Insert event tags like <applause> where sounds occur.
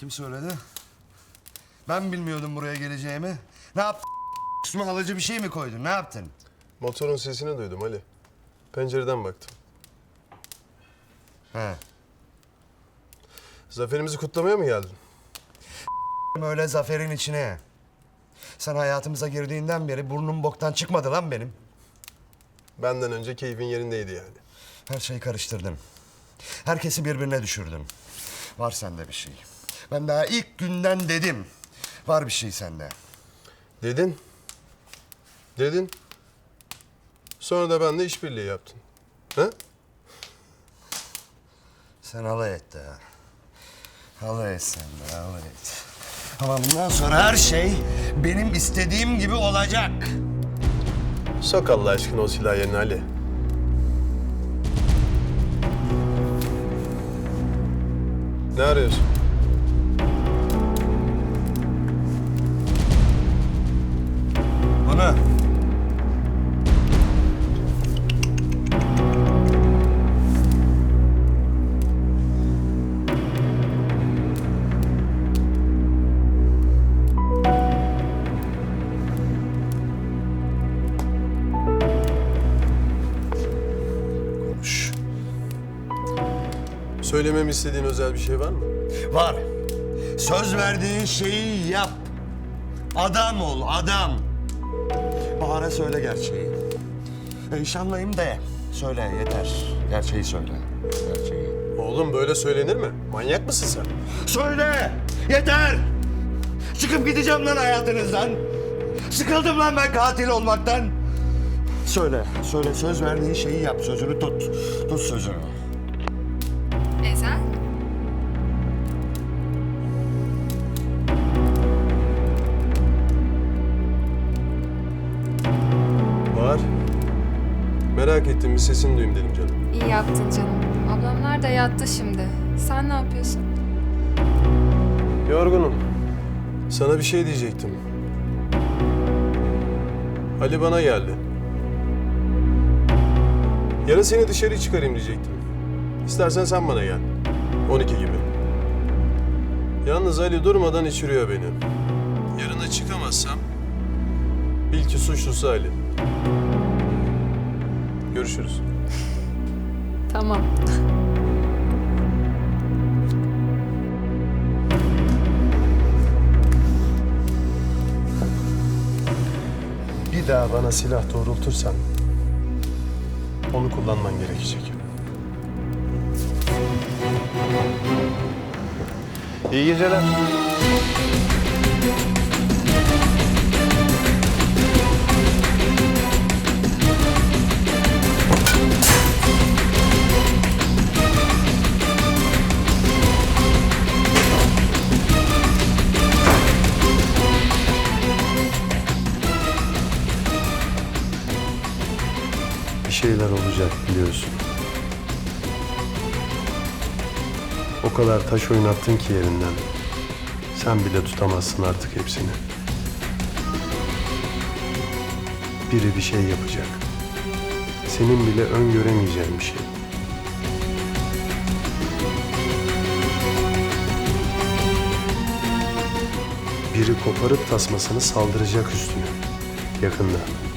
Kim söyledi? Ben bilmiyordum buraya geleceğimi. Ne yaptın? Üstüme alıcı bir şey mi koydun? Ne yaptın? Motorun sesini duydum Ali. Pencereden baktım. He. Zaferimizi kutlamaya mı geldin? <laughs> Öyle zaferin içine. Sen hayatımıza girdiğinden beri burnum boktan çıkmadı lan benim. Benden önce keyfin yerindeydi yani. Her şeyi karıştırdın. Herkesi birbirine düşürdün. Var sende bir şey. Ben daha ilk günden dedim. Var bir şey sende. Dedin. Dedin. Sonra da benimle işbirliği yaptın. Ha? Sen alay et de. Alay et sen de alay et. Ama bundan sonra her şey benim istediğim gibi olacak. Sok Allah aşkına o silah yerine Ali. Ne arıyorsun? Söylememi istediğin özel bir şey var mı? Var. Söz verdiğin şeyi yap. Adam ol, adam. Bahar'a söyle gerçeği. Eyşanlayım de. Söyle yeter. Gerçeği söyle. Gerçeği. Oğlum böyle söylenir mi? Manyak mısın sen? Söyle! Yeter! Çıkıp gideceğim lan hayatınızdan. Sıkıldım lan ben katil olmaktan. Söyle, söyle söz verdiğin şeyi yap. Sözünü tut. Tut sözünü. Merak ettim bir sesini duyayım dedim canım. İyi yaptın canım. Ablamlar da yattı şimdi. Sen ne yapıyorsun? Yorgunum. Sana bir şey diyecektim. Ali bana geldi. Yarın seni dışarı çıkarayım diyecektim. İstersen sen bana gel. 12 gibi. Yalnız Ali durmadan içiriyor beni. Yarına çıkamazsam bil ki suçlusu Ali. Görüşürüz. Tamam. Bir daha bana silah doğrultursan onu kullanman gerekecek. İyi geceler. Bir şeyler olacak biliyorsun. O kadar taş oynattın ki yerinden. Sen bile tutamazsın artık hepsini. Biri bir şey yapacak. Senin bile öngöremeyeceğin bir şey. Biri koparıp tasmasını saldıracak üstüne. Yakında.